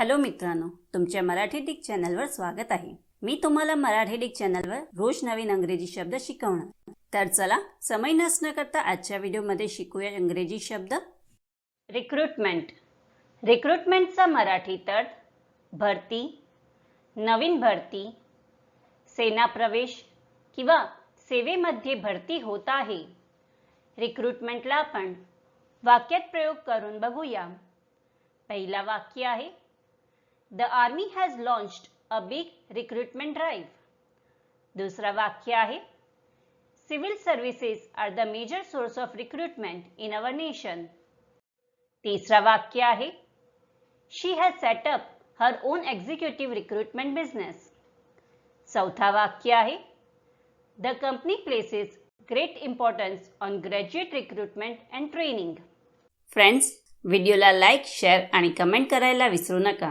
Hello मित्रांनो तुमच्या Marathi Dick चॅनलवर स्वागत आहे. मी तुम्हाला मराठी डिक चॅनलवर रोज नवीन अंग्रेजी शब्द शिकवणार. तर चला समय नसणं करता आजच्या व्हिडिओमध्ये शिकूया इंग्रजी शब्द. रिक्रुटमेंट रिक्रुटमेंटचा मराठी तर्थ भरती नवीन भरती सेना प्रवेश किंवा सेवेमध्ये भरती होत आहे. रिक्रुटमेंटला आपण वाक्यात प्रयोग करून बघूया. पहिला वाक्य आहे the army has launched a big recruitment drive दुसरं वाक्य आहे civil services are the major source of recruitment in our nation तिसरं वाक्य आहे she has set up her own executive recruitment business चौथा वाक्य आहे the company places great importance on graduate recruitment and training friends व्हिडिओला like share आणि comment करायला विसरू नका.